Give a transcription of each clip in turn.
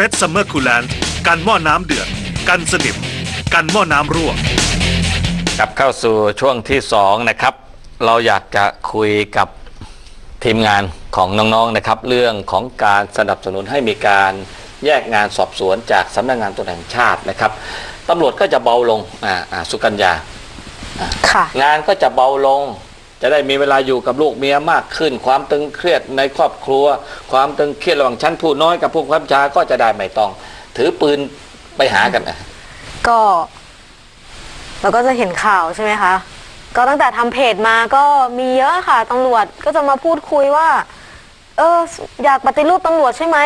เพชรซัมเมอร์คูลแลนด์กันหม้อน้ำเดือด กันสนิม กันหม้อน้ำรั่ว กลับเข้าสู่ช่วงที่สองนะครับ เราอยากจะคุยกับทีมงานของน้องๆนะครับ เรื่องของการสนับสนุนให้มีการแยกงานสอบสวนจากสำนักงานตำรวจแห่งชาตินะครับตำรวจก็จะเบาลงอ่าอ่าสุกัญญา ค่ะ งานก็จะเบาลง จะได้มีเวลาอยู่กับลูกเมียมากขึ้น ความตึงเครียดในครอบครัว ความตึงเครียดระหว่างชั้นผู้น้อยกับผู้ขับชาก็จะได้ไม่ต้อง ถือปืนไปหากันนะก็ เราก็จะเห็นข่าวใช่ไหมคะ ก็ตั้งแต่ทำเพจมาก็มีเยอะค่ะตำรวจก็จะมาพูดคุยว่า เอออยากปฏิรูปตำรวจใช่ไหม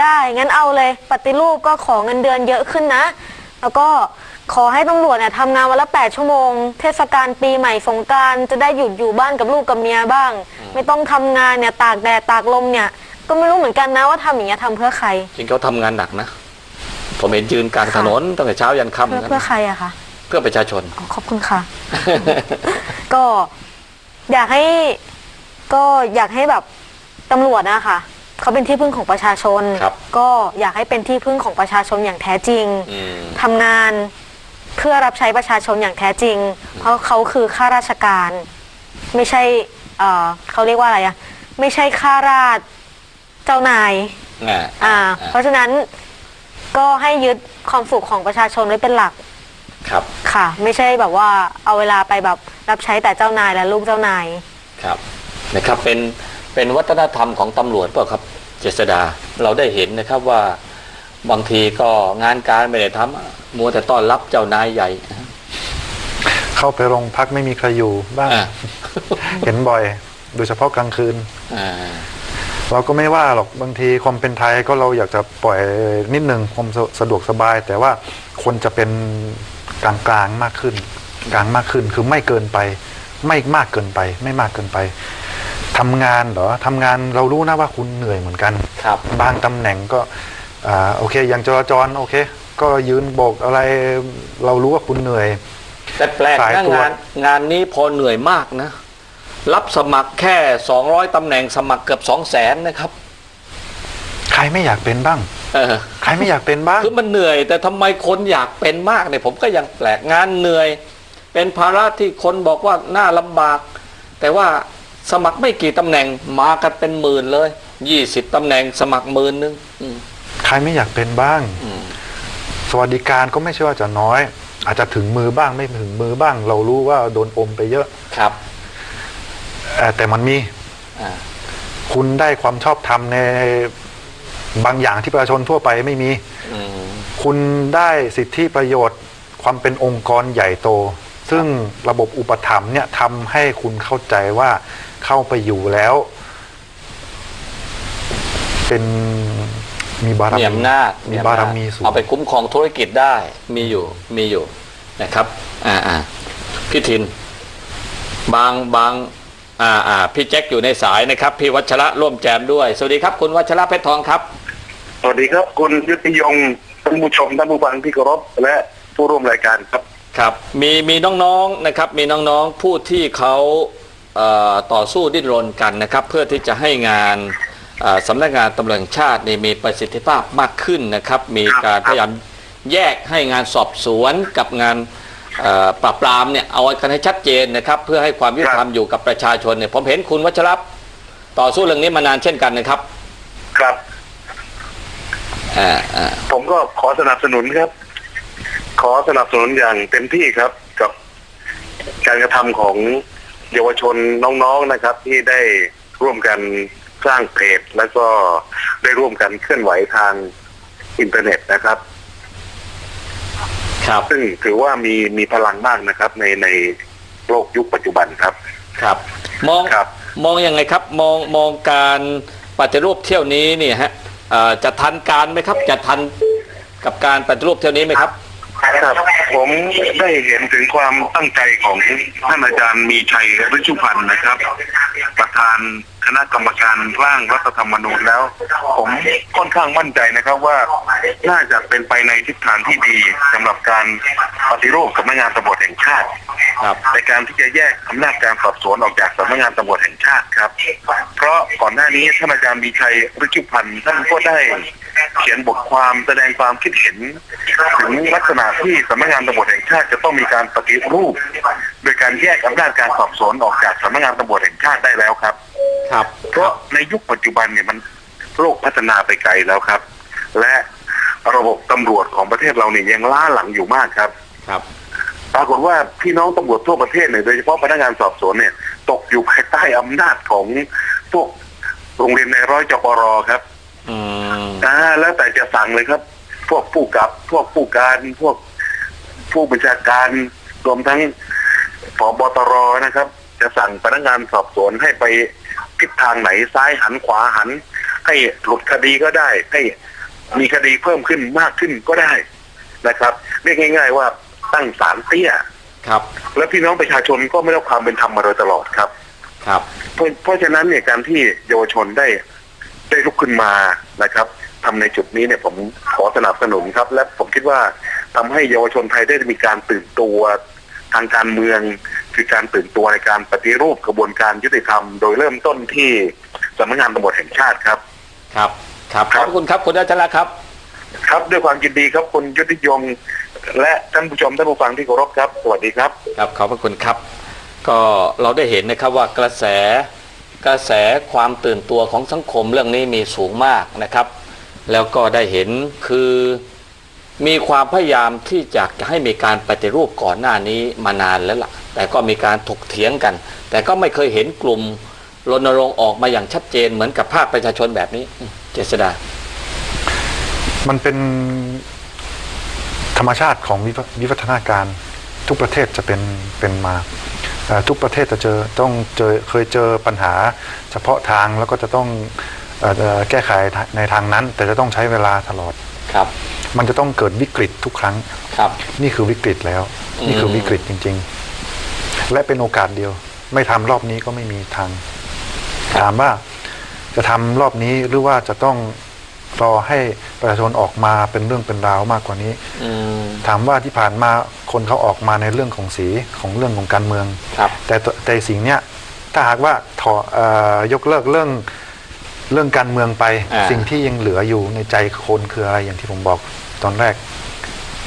ได้งั้นเอาเลย ปฏิรูปก็ขอเงินเดือนเยอะขึ้นนะ แล้วก็ ขอให้ตำรวจเนี่ยทำงานวันละ 8 ชั่วโมง เทศกาลปีใหม่สงกรารจะได้หยุดอยู่บ้านกับลูกกับเมียบ้าง ไม่ต้องทำงานเนี่ยตากแดดตากลมเนี่ย ก็ไม่รู้เหมือนกันนะว่าทำอย่างเงี้ยทำเพื่อใคร จริงเขาทำงานหนักนะ ผมเห็นยืนกลางถนนตั้งแต่เช้ายันค่ำเพื่อนะเพื่อใครอะคะ เพื่อประชาชน อ๋อขอบคุณค่ะ ก็อยากให้ก็อยากให้แบบตำรวจนะคะเขาเป็นที่พึ่งของประชาชน ครับ ก็อยากให้เป็นที่พึ่งของประชาชนอย่างแท้จริงอืม ทำงาน เพื่อรับใช้ประชาชนอย่างแท้จริง เพราะเขาคือข้าราชการ ไม่ใช่เอ่อเขาเรียกว่าอะไรอะไม่ใช่ข้าราชเจ้านาย อ่าอ่า เพราะฉะนั้นก็ให้ยึดความสุขของประชาชนไว้เป็นหลักครับค่ะ ไม่ใช่แบบว่าเอาเวลาไปแบบรับใช้แต่เจ้านายและลูกเจ้านาย ครับนะครับเป็นเป็นวัฒนธรรมของตำรวจเปล่าครับ เจษดาเราได้เห็นนะครับว่า บางทีก็งานการไม่ได้ทำมัวแต่ต้อนรับเจ้านายใหญ่ เข้าไปโรงพักไม่มีใครอยู่บ้างอ่าเห็นบ่อย โดยเฉพาะกลางคืนอ่าเราก็ไม่ว่าหรอกบางทีความเป็นไทยก็เราอยากจะปล่อยนิดนึงความสะสะดวกสบาย แต่ว่าคนจะเป็นกลางกลางๆมากขึ้น กลางมากขึ้นคือไม่เกินไป ไม่มากเกินไป ไม่มากเกินไปทำงานเหรอทำงานเรารู้นะว่าคุณเหนื่อยเหมือนกัน ครับ บางตำแหน่งก็ อ่าโอเค อย่างจราจรโอเค ก็ยืนโบกอะไรเรารู้ว่าคุณเหนื่อย แต่แปลกสายนะตรวจ งานงานนี้พอเหนื่อยมากนะ รับสมัครแค่ 200ตำแหน่งสมัครเกือบ 2 0 0แสนนะครับใครไม่อยากเป็นบ้าง เออใครไม่อยากเป็นบ้าง คือมันเหนื่อย แต่ทำไมคนอยากเป็นมากเนี่ยผมก็ยังแปลกงานเหนื่อย เป็นภาระที่คนบอกว่าน่าลำบาก แต่ว่าสมัครไม่กี่ตำแหน่งมากันเป็นหมื่นเลยยี่สิบตำแหน่งสมัครหมื่นนึงอืม ใครไม่อยากเป็นบ้างอืมสวัสดิการก็ไม่ใช่ว่าจะน้อย อาจจะถึงมือบ้างไม่ถึงมือบ้าง เรารู้ว่าโดนอมไปเยอะครับเอ่อแต่มันมีอ่าคุณได้ความชอบธรรมในบางอย่างที่ประชาชนทั่วไปไม่มีอืมคุณได้สิทธิประโยชน์ ความเป็นองค์กรใหญ่โต ซึ่งระบบอุปถัมภ์เนี่ยทำให้คุณเข้าใจว่าเข้าไปอยู่แล้ว เป็น มีบารมีมีอำนาจมีอำนจบารมีสูง เอาไปคุ้มครองธุรกิจได้มีอยู่มีอยู่นะครับอ่าอ่าพี่ทิน บางบางอ่าอ่าพี่แจ็คอยู่ในสายนะครับ พี่วัชระร่วมแจมด้วย สวัสดีครับ คุณวัชระเพชรทองครับ สวัสดีครับคุณยุทธยงท่านผู้ชมท่านผู้ฟังที่เคารพและผู้ร่วมรายการครับ ครับมีมีน้องๆนะครับมีน้องๆผู้ที่เขาเอ่อต่อสู้ดิ้นรนกันนะครับ เพื่อที่จะให้งานเอ่อ สำนักงานตำรวจแห่งชาตินี่มีประสิทธิภาพมากขึ้นนะครับ มีการพยายามแยกให้งานสอบสวนกับงานเอ่อปราบปรามเนี่ยเอากันให้ชัดเจนนะครับ เพื่อให้ความยุติธรรมอยู่กับประชาชนเนี่ยผมเห็นคุณวัชรพต่อสู้เรื่องนี้มานานเช่นกันนะครับ ครับอ่าอ่าผมก็ขอสนับสนุนครับ ขอสนับสนุนอย่างเต็มที่ครับกับการกระทำของเยาวชนน้องๆนะครับ ที่ได้ร่วมกัน สร้างเพจแล้วก็ได้ร่วมกันเคลื่อนไหวทางอินเทอร์เน็ตนะครับ ครับ ซึ่งถือว่ามีมีพลังมากนะครับ ในในโลกยุคปัจจุบันครับ ครับ มองครับ มองยังไงครับ มองมองการปฏิรูปเที่ยวนี้เนี่ยฮะเอ่อจะทันการไหมครับ จะทันกับการปฏิรูปเที่ยวนี้ไหมครับ ครับผมได้เห็นถึงความตั้งใจของท่านอาจารย์มีชัยฤชุพันธ์นะครับ ประธาน คณะกรรมการร่างรัฐธรรมนูญแล้ว ผมค่อนข้างมั่นใจนะครับว่าน่าจะเป็นไปในทิศทางที่ดีสำหรับการปฏิรูปสำนักงานตำรวจแห่งชาติครับในการที่จะแยกอำนาจการสอบสวนออกจากสำนักงานตำรวจแห่งชาติครับ เพราะก่อนหน้านี้ท่านอาจารย์มีชัยฤชุพันธ์ท่านก็ได้เขียนบทความแสดงความคิดเห็น ถึงลักษณะที่สำนักงานตำรวจแห่งชาติจะต้องมีการปฏิรูป โดยการแยกอำนาจการสอบสวนออกจากสำนักงานตำรวจแห่งชาติได้แล้วครับ ครับ เพราะในยุคปัจจุบันเนี่ยมันโลกพัฒนาไปไกลแล้วครับ และระบบตำรวจของประเทศเราเนี่ยยังล้าหลังอยู่มากครับ ครับ ปรากฏว่าพี่น้องตำรวจทั่วประเทศเนี่ยโดยเฉพาะพนักงานสอบสวนเนี่ย ตกอยู่ภายใต้อำนาจของพวกโรงเรียนในร้อยจปรครับอืมอ่าแล้วแต่จะสั่งเลยครับ พวกผู้กับ พวกผู้การ พวกผู้บัญชาการรวมทั้งผบตรนะครับ จะสั่งพนักงานสอบสวนให้ไป ทิศทางไหนซ้ายหันขวาหัน ให้หลุดคดีก็ได้ ให้มีคดีเพิ่มขึ้นมากขึ้นก็ได้นะครับเรียกง่าย ๆ ว่าตั้งศาลเตี้ยครับ แล้วพี่น้องประชาชนก็ไม่ได้รับความเป็นธรรมมาโดยตลอดครับ ครับ เพราะเพราะฉะนั้นเนี่ยการที่เยาวชนได้ได้ลุกขึ้นมานะครับทำในจุดนี้เนี่ยผมขอสนับสนุนครับ และผมคิดว่าทำให้เยาวชนไทยได้มีการตื่นตัว ทางการเมือง คือการตื่นตัวในการปฏิรูปกระบวนการยุติธรรม โดยเริ่มต้นที่สำนักงานตำรวจแห่งชาติครับ ครับ ครับขครัอบบคุณครับคุณรัชระครับ ครับด้วยความยินดีครับคุณยุทธิยงและท่านผู้ชมท่านผู้ฟังที่เคารพครับ สวัสดีครับครับขอบพระคุณครับ ก็เราได้เห็นนะครับว่ากระแสกระแสความตื่นตัวของสังคมเรื่องนี้มีสูงมากนะครับ แล้วก็ได้เห็นคือ มีความพยายามที่จะให้มีการปฏิรูปก่อนหน้านี้มานานแล้วล่ะ แต่ก็มีการถกเถียงกัน แต่ก็ไม่เคยเห็นกลุ่มรณรงค์ออกมาอย่างชัดเจนเหมือนกับภาคประชาชนแบบนี้อืมเจษดา มันเป็นธรรมชาติของวิวัวิวัฒนาการทุกประเทศจะเป็นเป็นมาเอ่อทุกประเทศจะเจอต้องเจอเคยเจอปัญหาเฉพาะทางแล้วก็จะต้องเอ่อเอ่อแก้ไขในทางนั้น แต่จะต้องใช้เวลาตลอดครับ มันจะต้องเกิดวิกฤตทุกครั้งครับ นี่คือวิกฤตแล้วอืมนี่คือวิกฤตจริง ๆ และเป็นโอกาสเดียว ไม่ทำรอบนี้ก็ไม่มีทางถามว่าจะทำรอบนี้หรือว่าจะต้องรอให้ประชาชนออกมาเป็นเรื่องเป็นราวมากกว่านี้อืมถามว่าที่ผ่านมาคนเขาออกมาในเรื่องของสีของเรื่องของการเมืองครับแต่ตัวแต่สิ่งเนี้ยถ้าหากว่าถอเออยกเลิกเรื่อง เรื่องการเมืองไป อ่า สิ่งที่ยังเหลืออยู่ในใจคนคืออะไรอย่างที่ผมบอกตอนแรก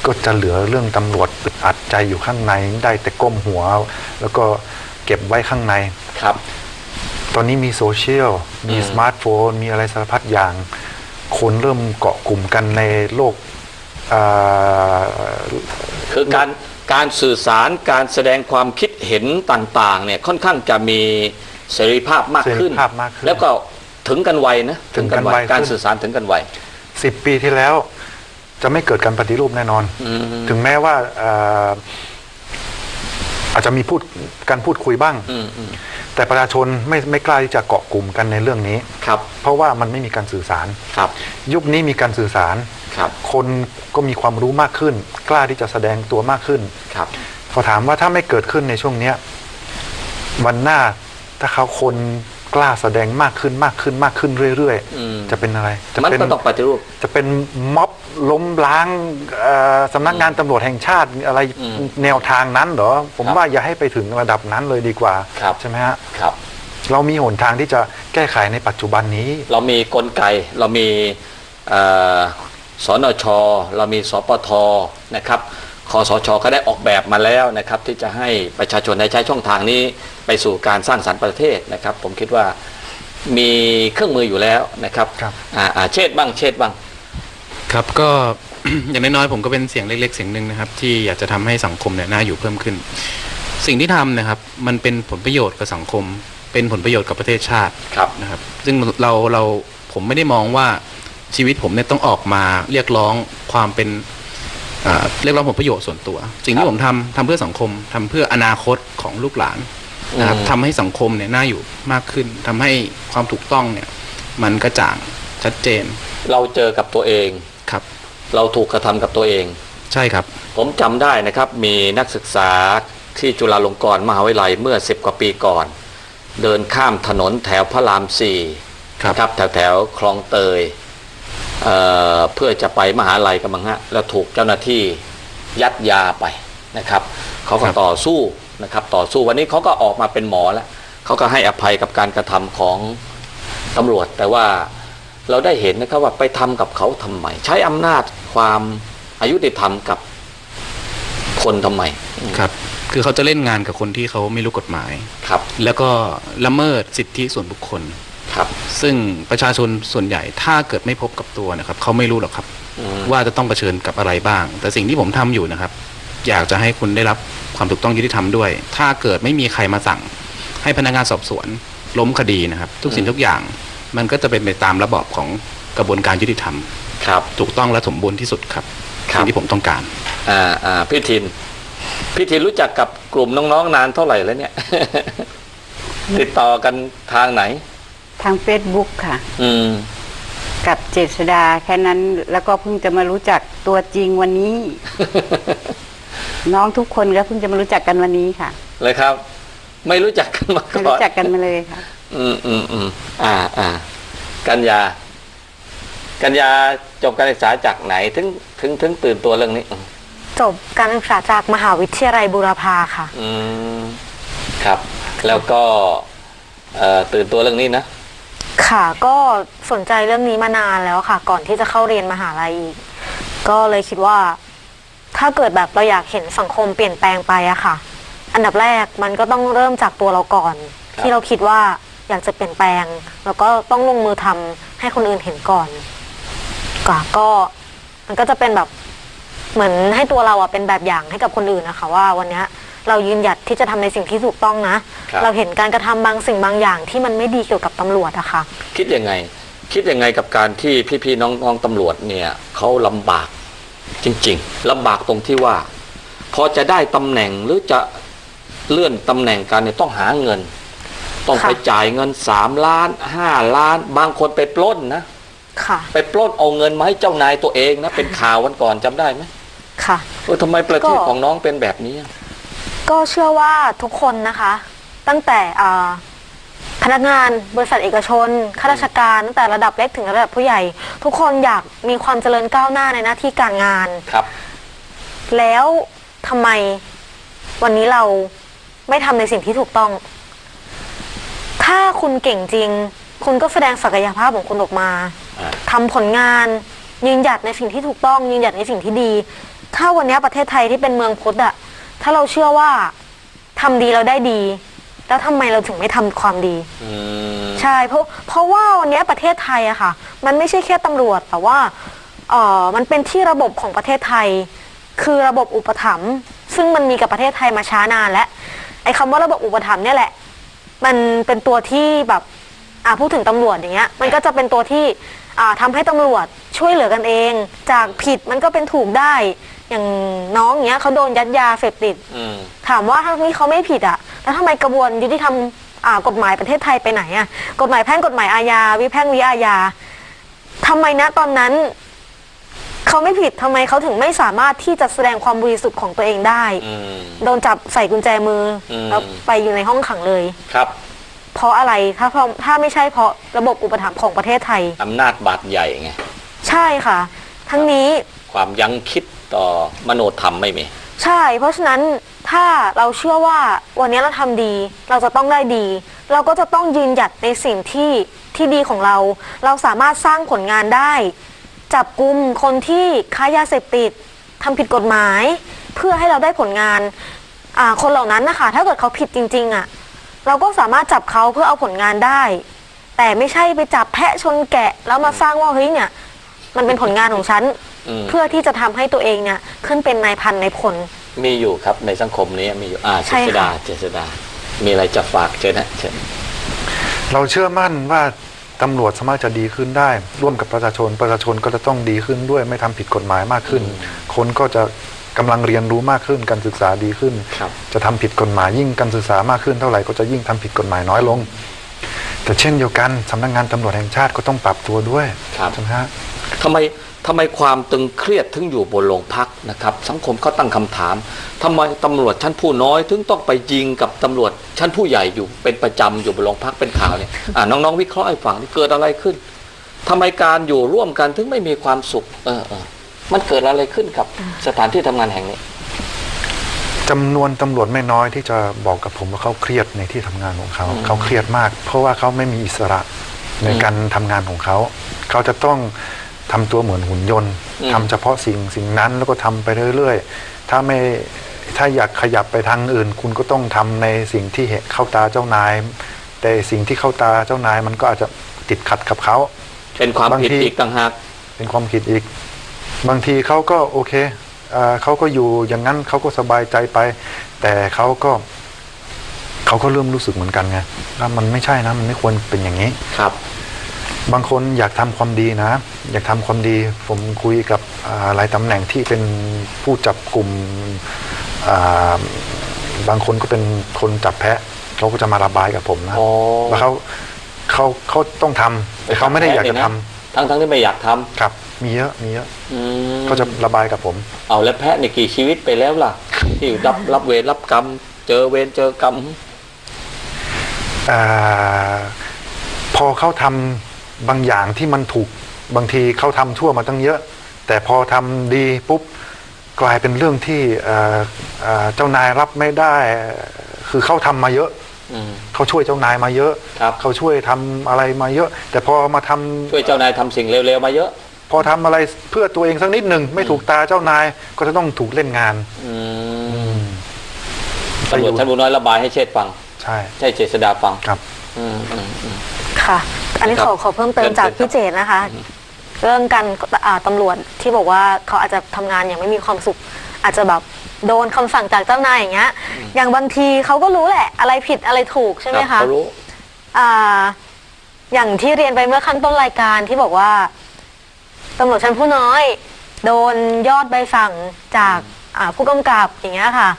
ก็จะเหลือเรื่องตำรวจอึดอัดใจอยู่ข้างในได้แต่ก้มหัว แล้วก็เก็บไว้ข้างใน ครับ ตอนนี้มีโซเชียล มีอืม สมาร์ทโฟน มีอะไรสารพัดอย่าง คนเริ่มเกาะกลุ่มกันในโลกเอ่อคือการการสื่อสารการแสดงความคิดเห็นต่างๆเนี่ยค่อนข้างจะมีเสรีภาพมากขึ้น เสรีภาพมากขึ้น แล้วก็ ถึงกันไวนะถึงกันไวการขึ้นสื่อสารถึงกันไวสิบปีที่แล้วจะไม่เกิดการปฏิรูปแน่นอนอืมถึงแม้ว่าเอ่ออาจจะมีพูดการพูดคุยบ้างอืมอืมแต่ประชาชนไม่ไม่กล้าที่จะเกาะกลุ่มกันในเรื่องนี้ครับ เพราะว่ามันไม่มีการสื่อสารครับ ยุคนี้มีการสื่อสารครับ คนก็มีความรู้มากขึ้น กล้าที่จะแสดงตัวมากขึ้นครับพอถามว่าถ้าไม่เกิดขึ้นในช่วงเนี้ยวันหน้าถ้าเขาคน กล้าแสดงมากขึ้นมากขึ้นมากขึ้นเรื่อยอืมจะเป็นอะไร จะมันเป็นก็ต้องปฏิรูป จะเป็นม็อบล้มล้างเอ่อสำนักงานตำรวจแห่งชาติอะไรอืมแนวทางนั้นเหรอ ผมครับว่าอย่าให้ไปถึงระดับนั้นเลยดีกว่าครับใช่ไหมฮะครับเรามีหนทางที่จะแก้ไขในปัจจุบันนี้ เรามีกลไก เรามีเอ่อสนช เรามีสปทนะครับ คอสชก็ได้ออกแบบมาแล้วนะครับ ที่จะให้ประชาชนได้ใช้ช่องทางนี้ไปสู่การสร้างสรรค์ประเทศนะครับ ผมคิดว่ามีเครื่องมืออยู่แล้วนะครับครับอ่าอ่าเชษฐ์บ้างเชษฐ์บ้างครับก็อย่างน้อยๆผมก็เป็นเสียงเล็กๆเสียงหนึ่งนะครับ ที่อยากจะทำให้สังคมเนี่ยน่าอยู่เพิ่มขึ้น สิ่งที่ทำนะครับ มันเป็นผลประโยชน์กับสังคม เป็นผลประโยชน์กับประเทศชาติครับนะครับ ซึ่งเราเราผมไม่ได้มองว่าชีวิตผมเนี่ยต้องออกมาเรียกร้องความเป็นอ่า เรียกร้องผลประโยชน์ส่วนตัว สิ่งครัที่บผมทำทำเพื่อสังคมทำเพื่ออนาคตของลูกหลานนะครับอืมทำให้สังคมเนี่ยน่าอยู่มากขึ้นทำให้ความถูกต้องเนี่ย มันกระจ่างชัดเจน เราเจอกับตัวเองครับ เราถูกกระทำกับตัวเอง ใช่ครับ ผมจำได้นะครับ มีนักศึกษาที่จุฬาลงกรณ์มหาวิทยาลัยเมื่อ10กว่าปีก่อน เดินข้ามถนนแถวพระรามสี่ครับนะครับแถวแถวคลองเตย เอ่อเพื่อจะไปมหาลัยกันมั้งฮะแล้วถูกเจ้าหน้าที่ยัดยาไปนะครับเขาก็ต่อสู้นะครับต่อสู้วันนี้เขาก็ออกมาเป็นหมอแล้วเขาก็ให้อภัยกับการกระทำของตำรวจ แต่ว่าเราได้เห็นนะครับว่าไปทำกับเขาทำไมใช้อำนาจความอายุติธรรมกับคนทำไมครับ คือเขาจะเล่นงานกับคนที่เขาไม่รู้กฎหมายครับ แล้วก็ละเมิดสิทธิส่วนบุคคล ครับ ซึ่งประชาชนส่วนใหญ่ถ้าเกิดไม่พบกับตัวนะครับเขาไม่รู้หรอกครับอืมว่าจะต้องเผชิญกับอะไรบ้าง แต่สิ่งที่ผมทำอยู่นะครับ อยากจะให้คุณได้รับความถูกต้องยุติธรรมด้วย ถ้าเกิดไม่มีใครมาสั่ง ให้พนักงานสอบสวนล้มคดีนะครับ ทุกสิ่งทุกอย่าง มันก็จะเป็นไปตามระบอบของกระบวนการยุติธรรมครับถูกต้องและสมบูรณ์ที่สุดครับครับสิ่งที่ผมต้องการอ่าอ่าพี่ทินพี่ทินรู้จักกับกลุ่มน้องๆนานเท่าไหร่แล้วเนี่ย ติดต่อกันทางไหน ทางเฟซบุ๊กค่ะ อืม กับเจษดาแค่นั้นแล้วก็เพิ่งจะมารู้จักตัวจริงวันนี้ น้องทุกคนก็เพิ่งจะมารู้จักกันวันนี้ค่ะเลยครับ ไม่รู้จักกันมาก่ไม่อนรู้จักกันมาเลยค่ะ อืมอืมอืมอ่าอ่ากัญญา กัญญาจบการศึกษาจากไหนถึงถึงถึงตื่นตัวเรื่องนี้อืมจบการศึกษาจากมหาวิทยาลัยบูรพาค่ะ อืม ครับ แล้วก็ เอ่อตื่นตัวเรื่องนี้นะ ค่ะ ก็สนใจเรื่องนี้มานานแล้วค่ะ ก่อนที่จะเข้าเรียนมหาลัยอีก ก็เลยคิดว่า ถ้าเกิดแบบเราอยากเห็นสังคมเปลี่ยนแปลงไปอะค่ะ อันดับแรกมันก็ต้องเริ่มจากตัวเราก่อนครับที่เราคิดว่าอยากจะเปลี่ยนแปลง แล้วก็ต้องลงมือทำให้คนอื่นเห็นก่อนก็ก็มันก็จะเป็นแบบเหมือนให้ตัวเราอะเป็นแบบอย่างให้กับคนอื่นนะคะ ว่าวันเนี้ย เรายืนหยัดที่จะทำในสิ่งที่ถูกต้องนะครับเราเห็นการกระทำบางสิ่งบางอย่างที่มันไม่ดีเกี่ยวกับตำรวจอะค่ะ คิดยังไง คิดยังไงกับการที่พี่ๆน้องๆตำรวจเนี่ยเขาลำบากจริง ๆลำบากตรงที่ว่า พอจะได้ตำแหน่งหรือจะเลื่อนตำแหน่งกันเนี่ยต้องหาเงิน ต้องค่ะไปจ่ายเงินสามล้านห้าล้าน บางคนไปปล้นนะค่ะไปปล้นเอาเงินมาให้เจ้านายตัวเองนะเป็นข่าววันก่อนจำได้ไหมค่ะเออทำไมประเทศก็ของน้องเป็นแบบนี้ ก็เชื่อว่าทุกคนนะคะ ตั้งแต่อ่าพนักงานบริษัทเอกชนข้าราชการตั้งแต่ระดับเล็กถึงระดับผู้ใหญ่ ทุกคนอยากมีความเจริญก้าวหน้าในหน้าที่การงาน ครับ แล้วทำไมวันนี้เราไม่ทำในสิ่งที่ถูกต้อง ถ้าคุณเก่งจริง คุณก็แสดงศักยภาพของคุณออกมาอ่า ทำผลงานยืนหยัดในสิ่งที่ถูกต้อง ยืนหยัดในสิ่งที่ดี ถ้าวันนี้ประเทศไทยที่เป็นเมืองพุทธอะ ถ้าเราเชื่อว่าทำดีเราได้ดี แล้วทำไมเราถึงไม่ทำความดี อืมใช่เพราะเพราะว่าวันนี้ประเทศไทยอะค่ะ มันไม่ใช่แค่ตำรวจ แต่ว่าเออมันเป็นที่ระบบของประเทศไทย คือระบบอุปถัมภ์ซึ่งมันมีกับประเทศไทยมาช้านานแล้วไอ้คำว่าระบบอุปถัมภ์เนี่ยแหละ มันเป็นตัวที่แบบอ่าพูดถึงตำรวจอย่างเงี้ย มันก็จะเป็นตัวที่อ่าทำให้ตำรวจช่วยเหลือกันเอง จากผิดมันก็เป็นถูกได้ อย่างน้องเงี้ยเขาโดนยัดยาเสพติด อืม ถามว่าทั้งนี้เขาไม่ผิดอะแล้วทำไมกระบวนยุติธรรมอ่ากฎหมายประเทศไทยไปไหนอะกฎหมายแพ่งกฎหมายอาญาวิแพ่งวิอาญาทำไมนะตอนนั้นเขาไม่ผิดทำไมเขาถึงไม่สามารถที่จะแสดงความบริสุทธิ์ของตัวเองได้ อืม โดนจับใส่กุญแจมืออม แล้วไปอยู่ในห้องขังเลย ครับเพราะอะไรถ้าเพราะถ้าไม่ใช่เพราะระบบอุปถัมภ์ของประเทศไทย อำนาจบาดใหญ่ไง ใช่ค่ะ ทั้งนี้ความยั้งคิด ต่อมโนธรรมไม่มี ใช่ เพราะฉะนั้นถ้าเราเชื่อว่าวันนี้เราทำดี เราจะต้องได้ดี เราก็จะต้องยืนหยัดในสิ่งที่ที่ดีของเรา เราสามารถสร้างผลงานได้ จับกลุ่มคนที่ค้ายาเสพติดทำผิดกฎหมาย เพื่อให้เราได้ผลงานอ่าคนเหล่านั้นนะคะถ้าเกิดเขาผิดจริงๆอะ่ะเราก็สามารถจับเขาเพื่อเอาผลงานได้ แต่ไม่ใช่ไปจับแพะชนแกะ แล้วมาสร้างว่าเฮ้ยเนี่ย มันเป็นผลงานของฉัน เพื่อที่จะทำให้ตัวเองเนี่ยขึ้นเป็นนายพันนายพลมีอยู่ครับในสังคมนี้มีอยู่อ่าเจใช่ษดาค่ะเจษดา มีอะไรจะฝากเชิญนะเชิญเราเชื่อมั่นว่าตำรวจสามารถจะดีขึ้นได้ ร่วมกับประชาชนประชาชนก็จะต้องดีขึ้นด้วยไม่ทำผิดกฎหมายมากขึ้น คนก็จะกำลังเรียนรู้มากขึ้นการศึกษาดีขึ้นครับจะทำผิดกฎหมายยิ่งการศึกษามากขึ้นเท่าไหร่ก็จะยิ่งทำผิดกฎหมายน้อยลง แต่เช่นเดียวกันสำนักงานตำรวจแห่งชาติก็ต้องปรับตัวด้วยครับใช่ไหมฮะทำไม ทำไมความตึงเครียดถึงอยู่บนโรงพักนะครับ สังคมเขาตั้งคำถามทำไมตำรวจชั้นผู้น้อย ถึงต้องไปยิงกับตำรวจชั้นผู้ใหญ่อยู่เป็นประจำอยู่บนโรงพักเป็นข่าวเนี่ยอ่าน้องๆวิเคราะห์ให้ฟังนี่เกิดอะไรขึ้นทำไมการอยู่ร่วมกันถึงไม่มีความสุข เออเออมันเกิดอะไรขึ้นกับสถานที่ทำงานแห่งนี้จจำนวนตำรวจไม่น้อยที่จะบอกกับผมว่าเขาเครียดในที่ทำงานของเขาเขาเครียดมาก เพราะว่าเขาไม่มีอิสระในการทำงานของเขาเขาจะต้อง ทำตัวเหมือนหุ่นยนต์อืมทำเฉพาะสิ่งสิ่งนั้นแล้วก็ทำไปเรื่อยๆ ถ้าไม่ถ้าอยากขยับไปทางอื่น คุณก็ต้องทำในสิ่งที่เห็นเข้าตาเจ้านาย แต่สิ่งที่เข้าตาเจ้านายมันก็อาจจะติดขัดกับเขาเป็นความบางผิดทีอีกต่างหากเป็นความคิดอีก บางทีเขาก็โอเคเอ่อเขาก็อยู่อย่างนั้นเขาก็สบายใจไป แต่เขาก็เขาก็เริ่มรู้สึกเหมือนกันไงว่ามันไม่ใช่นะมันไม่ควรเป็นอย่างนี้ครับ บางคนอยากทำความดีนะ อยากทำความดี ผมคุยกับอ่าหลายตำแหน่งที่เป็นผู้จับกลุ่มอ่าบางคนก็เป็นคนจับแพะเขาก็จะมาระบายกับผมนะอ๋อว่าเขาเขาเขาต้องทำแต่เขาไม่ได้อยากจะทำทั้งทั้งๆที่ไม่อยากทำครับ มีเยอะมีเยอะอืมเขาจะระบายกับผม เอาแล้วแพะในกี่ชีวิตไปแล้วล่ะ ที่รับรับเวรรับกรรม เจอเวรเจอกรรมอาพอเขาทำ บางอย่างที่มันถูกบางทีเขาทำชั่วมาตั้งเยอะ แต่พอทำดีปุ๊บกลายเป็นเรื่องที่เอ่อเอ่อเจ้านายรับไม่ได้ คือเขาทำมาเยอะอืมเขาช่วยเจ้านายมาเยอะครับเขาช่วยทำอะไรมาเยอะ แต่พอมาทำช่วยเจ้านายทำสิ่งเร็วๆมาเยอะ พอทำอะไรเพื่อตัวเองสักนิดหนึ่งไม่ถูกตาเจ้านายก็จะต้องถูกเล่นงานอืมตำรวจชั้นผู้น้อยระบายให้เชษฐ์ฟัง ใช่ใช่เจษดาฟังครับ อืมอืมอืมค่ะ อันนี้ครับขอขอเพิ่มเติมเชิญจากเชิญพี่เจตนะคะ เรื่องการอ่าตำรวจที่บอกว่าเขาอาจจะทำงานอย่างไม่มีความสุข อาจจะแบบโดนคำสั่งจากเจ้านายอย่างเงี้ย อย่างบางทีเขาก็รู้แหละ อะไรผิดอะไรถูกใช่ไหมรัคะบเขารู้อ่าอย่างที่เรียนไปเมื่อขั้นต้นรายการที่บอกว่าตำรวจชั้นผู้น้อย โดนยอดใบสั่งจากอ่าผู้กำกับอย่างเงี้ยค่ะ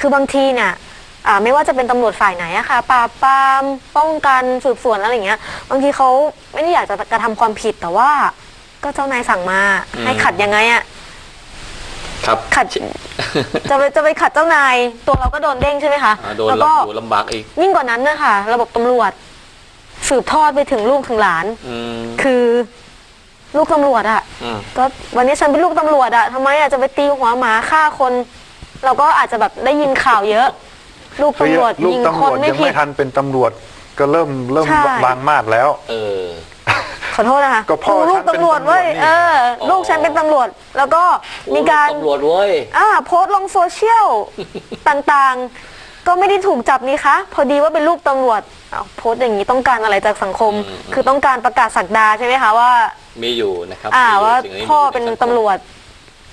คือบางทีเนี่ย อ่าไม่ว่าจะเป็นตำรวจฝ่ายไหนอะค่ะปราบปรามป้องกันสืบสวนอะไรอย่างเงี้ยบางทีเขาไม่ได้อยากจะกระทำความผิดแต่ว่า ก็เจ้านายสั่งมา อืม ให้ขัดยังไงอะครับขัดจะไปจะไปขัดเจ้านาย ตัวเราก็โดนเด้งใช่ไหมคะอ่าโดนแล้วลำก็บากลำบากอีกยิ่งกว่านั้นนะคะระบบตำรวจ สืบทอดไปถึงลูกถึงหลาน อืมคือลูกตำรวจอะอืมก็วันนี้ฉันเป็นลูกตำรวจอะทำไมอะจะไปตีหัวหมาฆ่าคน เราก็อาจจะแบบได้ยินข่าวเยอะ ลูกตำรวจลูกยิงตำครนวจไม่ยังผิไม่ด ทันเป็นตำรวจก็เริ่มเริ่มใช่ บางมาดแล้ว เออ ขอโทษนะคะก็พ่อลูกฉันเป็นตำรวจเว้ยตำรวจนี่ เออ อ๋อ ลูกฉันเป็นตำรวจ แล้วก็มีการโอ้ตำรวจเว้ย อ่าโพสต์ลงโซเชียลต่างๆ ก็ไม่ได้ถูกจับนี่คะ พอดีว่าเป็นลูกตำรวจอ้าวโพสต์อย่างนี้ต้องการอะไรจากสังคม อืมคือต้องการประกาศสักดาใช่ไหมคะว่า มีอยู่นะครับอ่ามียู่ว่าสิ่งนี้พ่อมียู่เป็นใสังคตำรวจ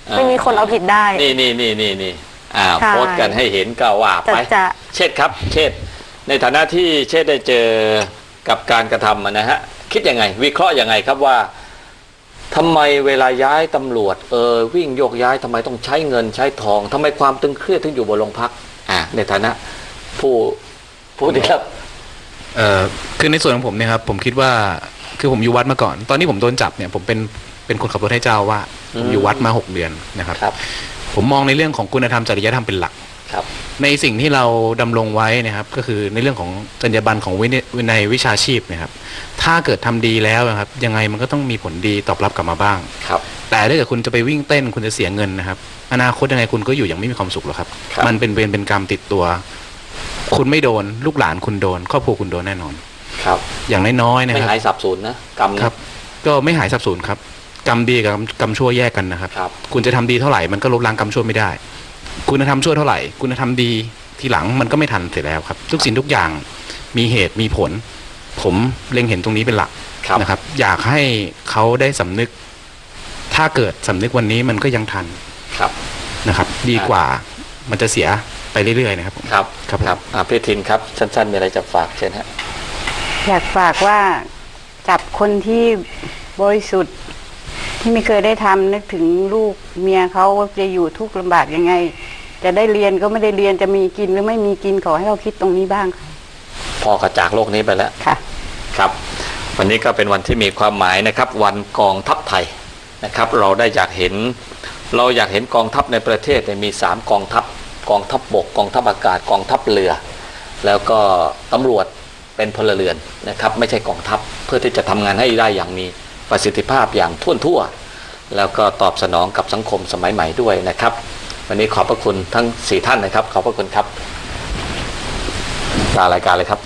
อ่าไม่มีคนเอาผิดได้ นี่นี่นี่นี่นี่ อ่าใช่ โพสต์กันให้เห็นก็ว่าจะไป จะเชษฐ์ครับ เชษฐ์ในฐานะที่เชษฐ์ได้เจอกับการกระทำอะนะฮะ คิดยังไง วิเคราะห์ยังไงครับว่าทำไมเวลาย้ายตำรวจเออวิ่งโยกย้ายทำไมต้องใช้เงินใช้ทองทำไมความตึงเครียดถึงอยู่บนโรงพักอ่าในฐานะ ผู้ผู้ที่รับ เอ่อคือในส่วนของผมเนี่ยครับผมคิดว่าคือผมอยู่วัดมาก่อน ตอนที่ผมโดนจับเนี่ยผมเป็นเป็นคนขับรถให้เจ้าว่าสผมอยู่วัดมาหกเดือนนะครับ ครับ ผมมองในเรื่องของคุณธรรมจริยธรรมเป็นหลักครับ ในสิ่งที่เราดำรงไว้นะครับ ก็คือในเรื่องของจรรยาบรรณของวินัยวินัยวิชาชีพนะครับ ถ้าเกิดทำดีแล้วนะครับ ยังไงมันก็ต้องมีผลดีตอบรับกลับมาบ้างครับ แต่ถ้าเกิดคุณจะไปวิ่งเต้นคุณจะเสียเงินนะครับ อนาคตยังไงคุณก็อยู่อย่างไม่มีความสุขหรอกครับครับมันเป็นเวรเป็นกรรมติดตัว คุณไม่โดน ลูกหลานคุณโดน ครอบครัวคุณโดนแน่นอน ครับ อย่างน้อยๆนะไม่ครับหายสับสนนะกรรมนะครับ ก็ไม่หายสับสนครับ กรรมดีกับกรรมชั่วแยกกันนะครับครับคุณจะทำดีเท่าไหร่มันก็ลบล้างกรรมชั่วไม่ได้ คุณธรรมชั่วเท่าไหร่ คุณธรรมดีทีหลังมันก็ไม่ทันเสร็จแล้วครับ ทุกสิ่งทุกอย่างมีเหตุมีผล ผมเล็งเห็นตรงนี้เป็นหลักครับนะครับ อยากให้เขาได้สำนึก ถ้าเกิดสำนึกวันนี้มันก็ยังทันครับนะครับ ดีกว่ามันจะเสียไปเรื่อยๆนะครับผมครับครับผมครับอ่าพี่ทินครับสั้นๆมีอะไรจะฝากเช่นฮะอยากฝากว่าจับคนที่บริสุทธิ์ที่ ไม่เคยได้ทำนึกถึงลูกเมียเขาว่าจะอยู่ทุกข์ลำบากยังไง จะได้เรียนก็ไม่ได้เรียนจะมีกินหรือไม่มีกินขอให้เราคิดตรงนี้บ้างค่ะพอกระจากโลกนี้ไปแล้วค่ะ ครับ วันนี้ก็เป็นวันที่มีความหมายนะครับ วันกองทัพไทยนะครับ เราได้อยากเห็น เราอยากเห็นกองทัพในประเทศเนี่ยมีสามกองทัพกองทัพบบกกองทัพอากาศกองทัพเรือ แล้วก็ตำรวจเป็นพลเรือนนะครับ ไม่ใช่กองทัพเพื่อที่จะทำงานให้ได้อย่างมี ประสิทธิภาพอย่างทั่วทั่ว แล้วก็ตอบสนองกับสังคมสมัยใหม่ด้วยนะครับ วันนี้ขอบพระคุณทั้ง 4 ท่านนะครับ ขอบพระคุณครับลารายการเลยครับ